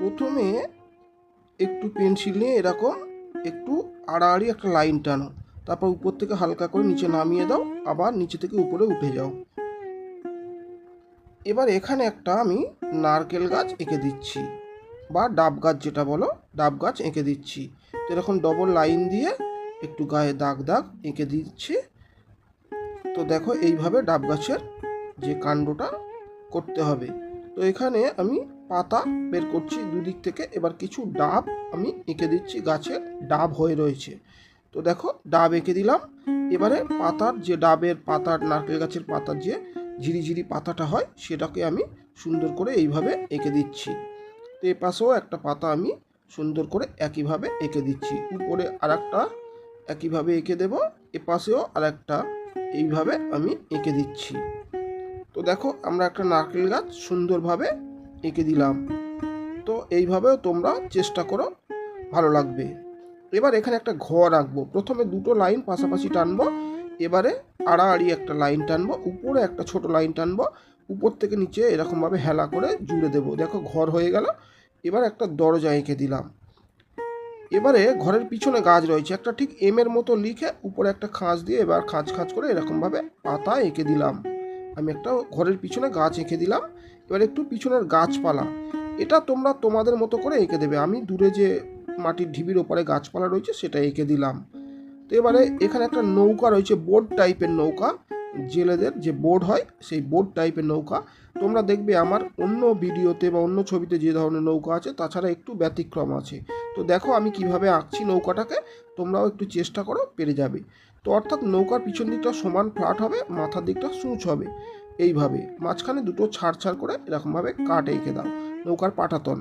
প্রথমে একটু পেন্সিল নিয়ে এরকম একটু আড়াআড়ি একটা লাইন টানো। তারপর উপর থেকে হালকা করে নিচে নামিয়ে দাও, আবার নিচে থেকে উপরে উঠে যাও। এবার এখানে একটা আমি নারকেল গাছ এঁকে দিচ্ছি, বা ডাব গাছ যেটা বলো, ডাব গাছ এঁকে দিচ্ছি। তো এরকম ডবল লাইন দিয়ে একটু গায়ে দাগ দাগ এঁকে দিচ্ছি। তো দেখো এইভাবে ডাব গাছের যে কাণ্ডটা করতে হবে। তো এখানে আমি পাতা বের করছি দুদিক থেকে। এবার কিছু ডাব আমি এঁকে দিচ্ছি, গাছের ডাব হয়ে রয়েছে। তো দেখো, ডাব এঁকে দিলাম। এবারে পাতার যে ডাবের পাতার, নারকেল গাছের পাতার যে ঝিরিঝিরি পাতাটা হয়, সেটাকে আমি সুন্দর করে এইভাবে এঁকে দিচ্ছি। তো এ পাশেও একটা পাতা আমি সুন্দর করে একইভাবে এঁকে দিচ্ছি। উপরে আর একটা একইভাবে এঁকে দেবো। এ পাশেও আর একটা এইভাবে আমি এঁকে দিচ্ছি। তো দেখো, আমরা একটা নারকেল গাছ সুন্দরভাবে এঁকে দিলাম। তো এইভাবেও তোমরা চেষ্টা করো, ভালো লাগবে। এবার এখানে একটা ঘর আঁকবো। প্রথমে দুটো লাইন পাশাপাশি টানবো। এবারে আড়াআড়ি একটা লাইন টানবো। উপরে একটা ছোট লাইন টানবো। উপর থেকে নিচে এরকমভাবে হেলা করে জুড়ে দেবো। দেখো ঘর হয়ে গেল। এবার একটা দরজা এঁকে দিলাম। এবারে ঘরের পিছনে গাছ রয়েছে। একটা ঠিক এম এর মতো লিখে উপরে একটা খাঁজ দিয়ে এবার খাঁজ খাঁজ করে এরকমভাবে পাতা এঁকে দিলাম। আমি একটা ঘরের পিছনে গাছ এঁকে দিলাম। এবার একটু পিছনের গাছপালা। এটা তোমরা তোমাদের মতো করে এঁকে দেবে। আমি দূরে যে মাটির ঢিবির ওপারে গাছপালা রয়েছে, সেটা এঁকে দিলাম। তো এবারে এখানে একটা নৌকা রয়েছে, বোট টাইপের নৌকা। জেলেদের যে বোর্ড হয়, সেই বোট টাইপের নৌকা। তোমরা দেখবে আমার অন্য ভিডিওতে বা অন্য ছবিতে যে ধরনের নৌকা আছে, তাছাড়া একটু ব্যতিক্রম আছে। তো দেখো আমি কীভাবে আঁকছি নৌকাটাকে, তোমরাও একটু চেষ্টা করো, পেরে যাবে। তো অর্থাৎ নৌকার পিছন দিকটা সমান ফ্ল্যাট হবে, মাথার দিকটা সূচ হবে। এইভাবে। মাঝখানে দুটো ছাড় ছাড় করে এরকমভাবে কাট এঁকে দাও। নৌকার পাটাতন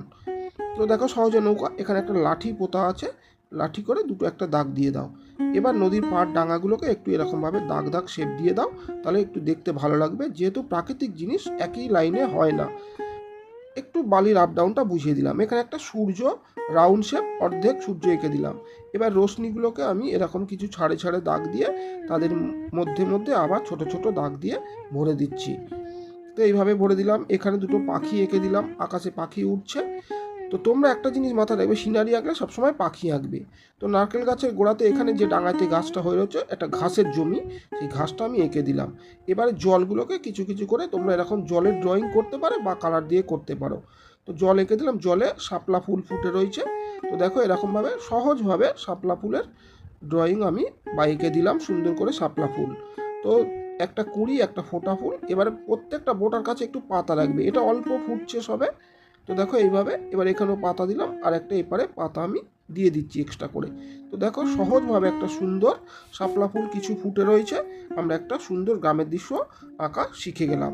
তো দেখো সহজে নৌকা, এখানে একটা লাঠি পোতা আছে। লাঠি করে দুটো একটা দাগ দিয়ে দাও। এবার নদীর পাড় ডাঙাগুলোকে একটু এরকমভাবে দাগ দাগ শেপ দিয়ে দাও। তাহলে একটু দেখতে ভালো লাগবে। যেহেতু প্রাকৃতিক জিনিস একই লাইনে হয় না। একটু বালির আপ ডাউনটা বুঝিয়ে দিলাম। এখানে একটা সূর্য রাউন্ড শেপ অর্ধেক সূর্য এঁকে দিলাম। এবার রশ্মিগুলোকে আমি এরকম কিছু ছাড়ে ছাড়ে দাগ দিয়ে তাদের মধ্যে মধ্যে আবার ছোট ছোট দাগ দিয়ে ভরে দিচ্ছি। তো এইভাবে ভরে দিলাম। এখানে দুটো পাখি এঁকে দিলাম। আকাশে পাখি উঠছে তো তোমরা একটা জিনিস মাথায় রাখবে, সিনারি আঁকলে সবসময় পাখি আঁকবে। তো নারকেল গাছের গোড়াতে এখানে যে ডাঙাতে গাছটা হয়ে রয়েছে, একটা ঘাসের জমি, সেই ঘাসটা আমি এঁকে দিলাম। এবারে জলগুলোকে কিছু কিছু করে তোমরা এরকম জলের ড্রয়িং করতে পারো বা কালার দিয়ে করতে পারো। তো জল এঁকে দিলাম, জলে শাপলা ফুল ফুটে রয়েছে। তো দেখো এরকমভাবে সহজভাবে শাপলা ফুলের ড্রয়িং আমি বা এঁকে দিলাম, সুন্দর করে শাপলা ফুল। তো একটা কুড়ি, একটা ফোটা ফুল, এবারে প্রত্যেকটা বোটার কাছে একটু পাতা রাখবে। এটা অল্প ফুটছে সবে তো দেখো এইভাবে এবার এখানেও পাতা দিলাম, আর একটা এপারে পাতা আমি দিয়ে দিচ্ছি এক্সট্রা করে। তো দেখো সহজভাবে একটা সুন্দর শাপলা ফুল কিছু ফুটে রয়েছে, আমরা একটা সুন্দর গ্রামের দৃশ্য আঁকা শিখে গেলাম।